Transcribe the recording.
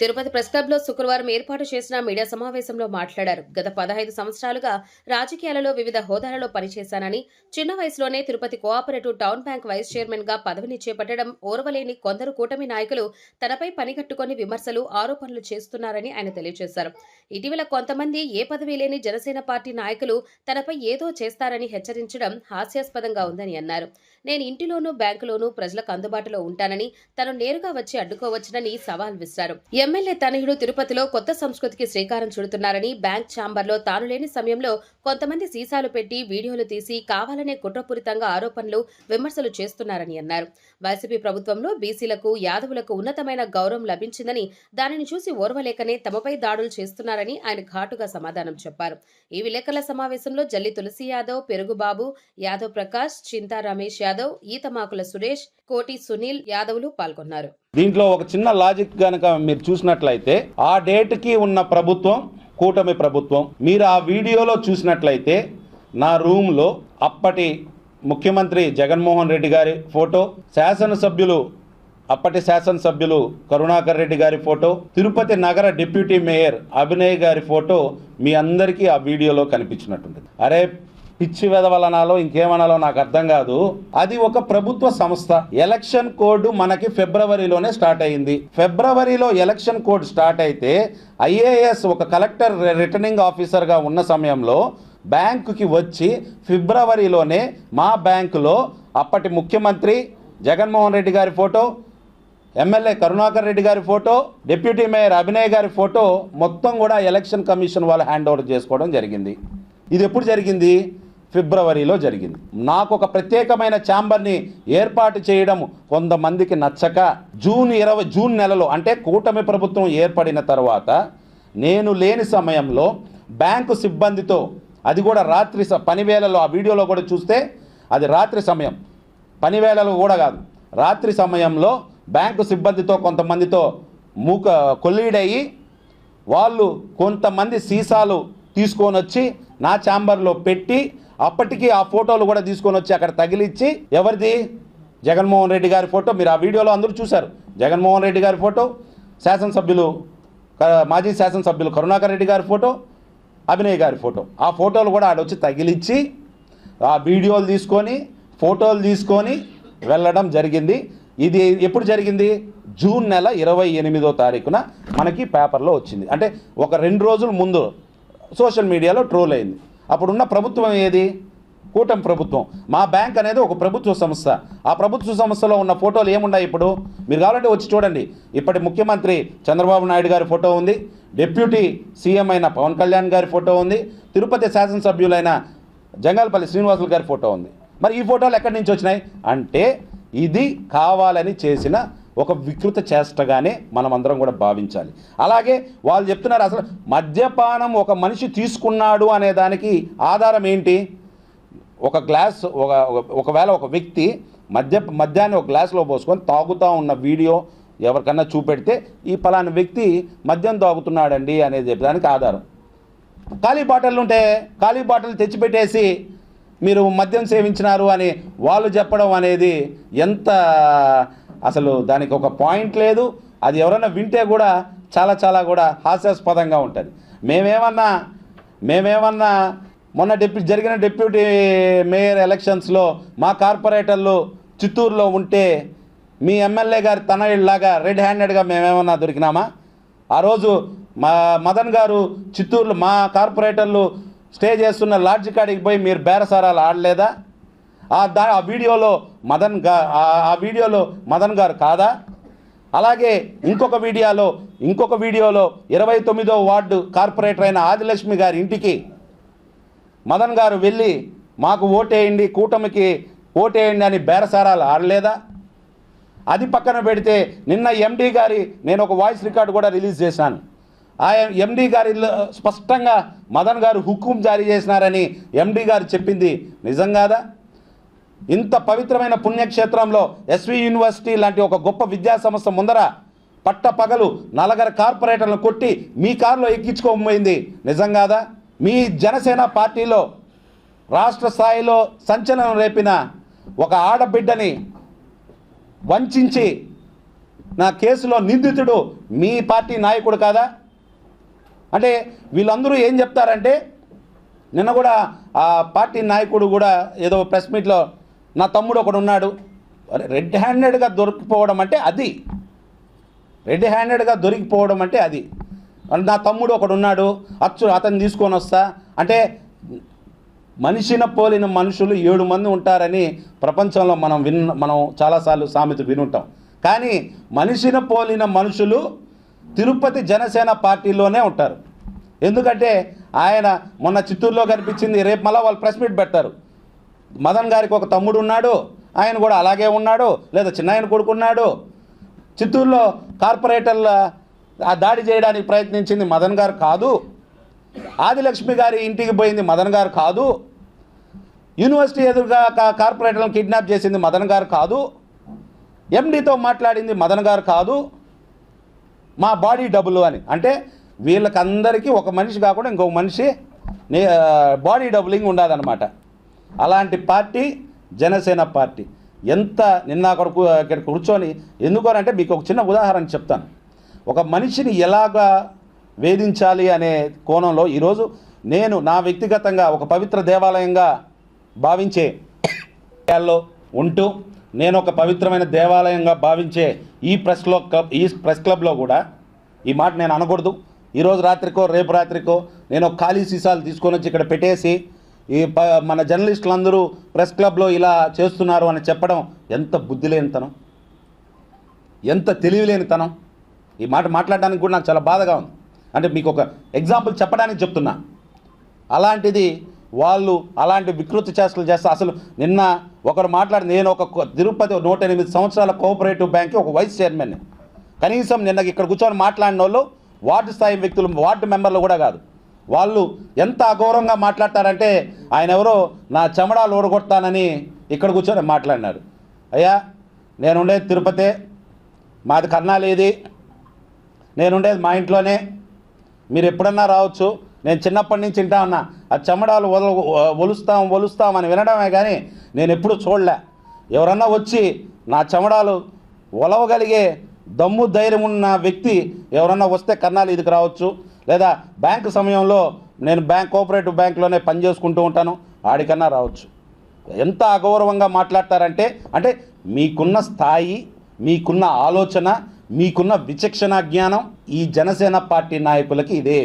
Tirupati press క్లబ్లో శుక్రవారం ఏర్పాటు చేసిన మీడియా సమావేశంలో మాట్లాడారు. గత పదహైదు సంవత్సరాలుగా రాజకీయాలలో వివిధ హోదాలలో పనిచేశానని చిన్న వయసులోనే Tirupati cooperative town bank vice చైర్మన్గా పదవిని చేపట్టడం ఓర్వలేని కొందరు కూటమి నాయకులు తనపై పనిగట్టుకొని విమర్శలు ఆరోపణలు చేస్తున్నారని ఆయన తెలియజేశారు. ఇటీవల కొంతమంది ఏ పదవి లేని జనసేన పార్టీ నాయకులు తనపై ఏదో చేస్తారని హెచ్చరించడం హాస్యాస్పదంగా ఉందని అన్నారు. నేను ఇంటిలోనూ బ్యాంకులోనూ ప్రజలకు అందుబాటులో ఉంటానని తను నేరుగా వచ్చి అడ్డుకోవచ్చునని సవాల్ విసిరారు. ఎమ్మెల్యే తనయుడు తిరుపతిలో కొత్త సంస్కృతికి శ్రీకారం చుడుతున్నారని బ్యాంక్ ఛాంబర్లో తాను లేని సమయంలో కొంతమంది సీసాలు పెట్టి వీడియోలు తీసి కావాలనే కుట్రపూరితంగా ఆరోపణలు విమర్శలు చేస్తున్నారని అన్నారు. వైసీపీ ప్రభుత్వంలో బీసీలకు యాదవులకు ఉన్నతమైన గౌరవం లభించిందని దానిని చూసి ఓర్వలేకనే తమపై దాడులు చేస్తున్నారని ఆయన ఘాటుగా సమాధానం చెప్పారు. ఈ విలేకరుల సమావేశంలో జల్లి తులసి యాదవ్ పెరుగుబాబు యాదవ్ ప్రకాష్ చింతా రమేష్ యాదవ్ ఈతమాకుల సురేష్ కోటి సునీల్ యాదవ్లు పాల్గొన్నారు. దీంట్లో ఒక చిన్న లాజిక్ గనక మీరు చూసినట్లయితే ఆ డేట్కి ఉన్న ప్రభుత్వం కూటమి ప్రభుత్వం మీరు ఆ వీడియోలో చూసినట్లయితే నా రూమ్లో అప్పటి ముఖ్యమంత్రి జగన్మోహన్ రెడ్డి గారి ఫోటో శాసనసభ్యులు అప్పటి శాసనసభ్యులు కరుణాకర్ రెడ్డి గారి ఫోటో తిరుపతి నగర డిప్యూటీ మేయర్ అభినయ్ గారి ఫోటో మీ అందరికీ ఆ వీడియోలో కనిపించినట్టుంది అరే పిచ్చి వెదవలనాలో ఇంకేమనాలో నాకు అర్థం కాదు. అది ఒక ప్రభుత్వ సంస్థ. ఎలక్షన్ కోడ్ మనకి ఫిబ్రవరిలోనే స్టార్ట్ అయింది. ఫిబ్రవరిలో ఎలక్షన్ కోడ్ స్టార్ట్ అయితే ఐఏఎస్ ఒక కలెక్టర్ రిటర్నింగ్ ఆఫీసర్గా ఉన్న సమయంలో బ్యాంకుకి వచ్చి ఫిబ్రవరిలోనే మా బ్యాంకులో అప్పటి ముఖ్యమంత్రి జగన్మోహన్ రెడ్డి గారి ఫోటో ఎమ్మెల్యే కరుణాకర్ రెడ్డి గారి ఫోటో డిప్యూటీ మేయర్ అభినయ్ గారి ఫోటో మొత్తం కూడా ఎలక్షన్ కమిషన్ వాళ్ళు హ్యాండ్ ఓవర్ చేసుకోవడం జరిగింది. ఇది ఎప్పుడు జరిగింది? ఫిబ్రవరిలో జరిగింది. నాకు ఒక ప్రత్యేకమైన ఛాంబర్ని ఏర్పాటు చేయడం కొంతమందికి నచ్చక జూన్ ఇరవై జూన్ నెలలో అంటే కూటమి ప్రభుత్వం ఏర్పడిన తర్వాత నేను లేని సమయంలో బ్యాంకు సిబ్బందితో అది కూడా రాత్రి స- పనివేళలో ఆ వీడియోలో కూడా చూస్తే అది రాత్రి సమయం. పనివేళలో కూడా కాదు. రాత్రి సమయంలో బ్యాంకు సిబ్బందితో కొంతమందితో మూక కొల్లీడయి వాళ్ళు కొంతమంది సీసాలు తీసుకొని వచ్చి నా ఛాంబర్లో పెట్టి అప్పటికి ఆ ఫోటోలు కూడా తీసుకొని వచ్చి అక్కడ తగిలిచ్చి ఎవరిది? జగన్మోహన్ రెడ్డి గారి ఫోటో. మీరు ఆ వీడియోలో అందరూ చూశారు. జగన్మోహన్ రెడ్డి గారి ఫోటో శాసనసభ్యులు మాజీ శాసనసభ్యులు కరుణాకర్ రెడ్డి గారి ఫోటో అభినయ్ గారి ఫోటో. ఆ ఫోటోలు కూడా ఆడొచ్చి తగిలిచ్చి ఆ వీడియోలు తీసుకొని ఫోటోలు తీసుకొని వెళ్ళడం జరిగింది. ఇది ఎప్పుడు జరిగింది? జూన్ నెల ఇరవై ఎనిమిదో తారీఖున మనకి పేపర్లో వచ్చింది. అంటే ఒక రెండు రోజుల ముందు సోషల్ మీడియాలో ట్రోల్ అయింది. అప్పుడున్న ప్రభుత్వం ఏది? కూటమి ప్రభుత్వం. మా బ్యాంక్ అనేది ఒక ప్రభుత్వ సంస్థ. ఆ ప్రభుత్వ సంస్థలో ఉన్న ఫోటోలు ఏమున్నాయి ఇప్పుడు? మీరు కావాలంటే వచ్చి చూడండి. ఇప్పటి ముఖ్యమంత్రి చంద్రబాబు నాయుడు గారి ఫోటో ఉంది. డిప్యూటీ సీఎం అయిన పవన్ కళ్యాణ్ గారి ఫోటో ఉంది. తిరుపతి శాసనసభ్యులైన జంగాలపల్లి శ్రీనివాసులు గారి ఫోటో ఉంది. మరి ఈ ఫోటోలు ఎక్కడి నుంచి వచ్చినాయి? అంటే ఇది కావాలని చేసిన ఒక వికృత చేష్టగానే మనమందరం కూడా భావించాలి. అలాగే వాళ్ళు చెప్తున్నారు అసలు మద్యపానం ఒక మనిషి తీసుకున్నాడు అనే దానికి ఆధారం ఏంటి? ఒక గ్లాస్ ఒక ఒకవేళ ఒక వ్యక్తి మద్య మద్యాన్ని ఒక గ్లాస్లో పోసుకొని తాగుతూ ఉన్న వీడియో ఎవరికన్నా చూపెడితే ఈ పలానా వ్యక్తి మద్యం తాగుతున్నాడండి అనేది చెప్పడానికి ఆధారం. ఖాళీ బాటిల్ ఉంటే ఖాళీ బాటిల్ తెచ్చిపెట్టేసి మీరు మద్యం సేవించినారు అని వాళ్ళు చెప్పడం అనేది ఎంత అసలు దానికి ఒక పాయింట్ లేదు. అది ఎవరైనా వింటే కూడా చాలా చాలా కూడా హాస్యాస్పదంగా ఉంటుంది. మేమేమన్నా మేమేమన్నా మొన్న డిప్యూ జరిగిన డిప్యూటీ మేయర్ ఎలక్షన్స్లో మా కార్పొరేటర్లు చిత్తూరులో ఉంటే మీ ఎమ్మెల్యే గారి తనయుడిలాగా రెడ్ హ్యాండెడ్గా మేమేమన్నా దొరికినామా? ఆ రోజు మా మదన్ గారు చిత్తూరులో మా కార్పొరేటర్లు స్టే చేస్తున్న లాడ్జ్ కాడికి పోయి మీరు బేరసారాలు ఆడలేదా? దా ఆ వీడియోలో మదన్గా ఆ- వీడియోలో మదన్ గారు కాదా? అలాగే ఇంకొక వీడియోలో ఇంకొక వీడియోలో ఇరవై తొమ్మిదో వార్డు కార్పొరేటర్ అయిన ఆదిలక్ష్మి గారి ఇంటికి మదన్ గారు వెళ్ళి మాకు ఓటేయండి కూటమికి ఓటేయండి అని బేరసారాలు ఆడలేదా? అది పక్కన పెడితే నిన్న ఎండీ గారి నేను ఒక వాయిస్ రికార్డు కూడా రిలీజ్ చేశాను. ఆ ఎండీ గారి స్పష్టంగా మదన్ గారు హుకుం జారీ చేసినారని ఎండీ గారు చెప్పింది. నిజం కాదా? ఇంత పవిత్రమైన పుణ్యక్షేత్రంలో ఎస్వి యూనివర్సిటీ లాంటి ఒక గొప్ప విద్యా సంస్థ ముందర పట్ట పగలు నలగర కార్పొరేటర్లను కొట్టి మీ కారులో ఎక్కించుకోబోయింది. నిజం కాదా? మీ జనసేన పార్టీలో రాష్ట్ర స్థాయిలో సంచలనం రేపిన ఒక ఆడబిడ్డని వంచించి నా కేసులో నిందితుడు మీ పార్టీ నాయకుడు కాదా? అంటే వీళ్ళందరూ ఏం చెప్తారంటే నిన్న కూడా ఆ పార్టీ నాయకుడు కూడా ఏదో ప్రెస్ మీట్లో నా తమ్ముడు ఒకడు ఉన్నాడు. రెడ్ హ్యాండెడ్గా దొరికిపోవడం అంటే అది. రెడ్ హ్యాండెడ్గా దొరికిపోవడం అంటే అది. నా తమ్ముడు ఒకడు ఉన్నాడు. అచ్చు అతను తీసుకొని వస్తా. అంటే మనిషిన పోలిన మనుషులు ఏడు మంది ఉంటారని ప్రపంచంలో మనం విన్ మనం చాలాసార్లు సామెత వినుంటాం. కానీ మనిషిన పోలిన మనుషులు తిరుపతి జనసేన పార్టీలోనే ఉంటారు. ఎందుకంటే ఆయన మొన్న చిత్తూరులో కనిపించింది రేపు మళ్ళీ వాళ్ళు ప్రెస్ మీట్ పెడతారు. మదన్ గారికి ఒక తమ్ముడు ఉన్నాడు ఆయన కూడా అలాగే ఉన్నాడు లేదా చిన్నాయన కొడుకున్నాడు చిత్తూరులో కార్పొరేటర్ల ఆ దాడి చేయడానికి ప్రయత్నించింది మదన్ గారు కాదు. ఆదిలక్ష్మి గారి ఇంటికి పోయింది మదన్ గారు కాదు. యూనివర్సిటీ ఎదురుగా కా- కార్పొరేటర్లను కిడ్నాప్ చేసింది మదన్ గారు కాదు. ఎండీతో మాట్లాడింది మదన్ గారు కాదు. మా బాడీ డబ్బులు అని. అంటే వీళ్ళకందరికీ ఒక మనిషి కాకుండా ఇంకొక మనిషి బాడీ డబ్బులింగ్ ఉండదన్నమాట. అలాంటి పార్టీ జనసేన పార్టీ. ఎంత నిన్న అక్కడ ఇక్కడ కూర్చొని ఎందుకోనంటే మీకు ఒక చిన్న ఉదాహరణ చెప్తాను. ఒక మనిషిని ఎలాగా వేధించాలి అనే కోణంలో ఈరోజు నేను నా వ్యక్తిగతంగా ఒక పవిత్ర దేవాలయంగా భావించే ఉంటూ నేను ఒక పవిత్రమైన దేవాలయంగా భావించే ఈ ప్రెస్ క్లబ్ ఈ ప్రెస్ క్లబ్లో కూడా ఈ మాట నేను అనకూడదు. ఈరోజు రాత్రికో రేపు రాత్రికో నేను ఒక ఖాళీ సీసాలు తీసుకొని వచ్చి ఇక్కడ పెట్టేసి ఈ ప మన జర్నలిస్టులందరూ ప్రెస్ క్లబ్లో ఇలా చేస్తున్నారు అని చెప్పడం ఎంత బుద్ధి లేనితనం ఎంత తెలివిలేనితనం? ఈ మాట మాట్లాడడానికి కూడా నాకు చాలా బాధగా ఉంది. అంటే మీకు ఒక ఎగ్జాంపుల్ చెప్పడానికి చెప్తున్నా. అలాంటిది వాళ్ళు అలాంటి వికృతి చేష్టలు చేస్తే అసలు నిన్న ఒకరు మాట్లాడి నేను ఒక తిరుపతి నూట ఎనిమిది సంవత్సరాల కోఆపరేటివ్ బ్యాంక్కి ఒక వైస్ చైర్మన్ కనీసం నిన్న ఇక్కడ కూర్చొని మాట్లాడిన వాళ్ళు వార్డు స్థాయి వ్యక్తులు వార్డు మెంబర్లు కూడా కాదు. వాళ్ళు ఎంత అగౌరవంగా మాట్లాడతారంటే ఆయన ఎవరో నా చెమడాలు ఓడగొడతానని ఇక్కడ కూర్చొని మాట్లాడినారు. అయ్యా నేను ఉండేది తిరుపతే మాది కర్ణాలేది నేను ఉండేది మా ఇంట్లోనే మీరు ఎప్పుడన్నా రావచ్చు నేను చిన్నప్పటి నుంచి వింటా ఉన్నా ఆ చెమడాలు వల ఒలుస్తాం ఒలుస్తాం అని వినడమే కానీ నేను ఎప్పుడు చూడలే. ఎవరన్నా వచ్చి నా చెమడాలు ఒలవగలిగే దమ్ము ధైర్యం ఉన్న వ్యక్తి ఎవరన్నా వస్తే కన్నాలు ఇదికి రావచ్చు లేదా బ్యాంకు సమయంలో నేను బ్యాంక్ కోఆపరేటివ్ బ్యాంక్లోనే పనిచేసుకుంటూ ఉంటాను ఆడికన్నా రావచ్చు. ఎంత అగౌరవంగా మాట్లాడతారంటే అంటే మీకున్న స్థాయి మీకున్న ఆలోచన మీకున్న విచక్షణ జ్ఞానం ఈ జనసేన పార్టీ నాయకులకి ఇదే.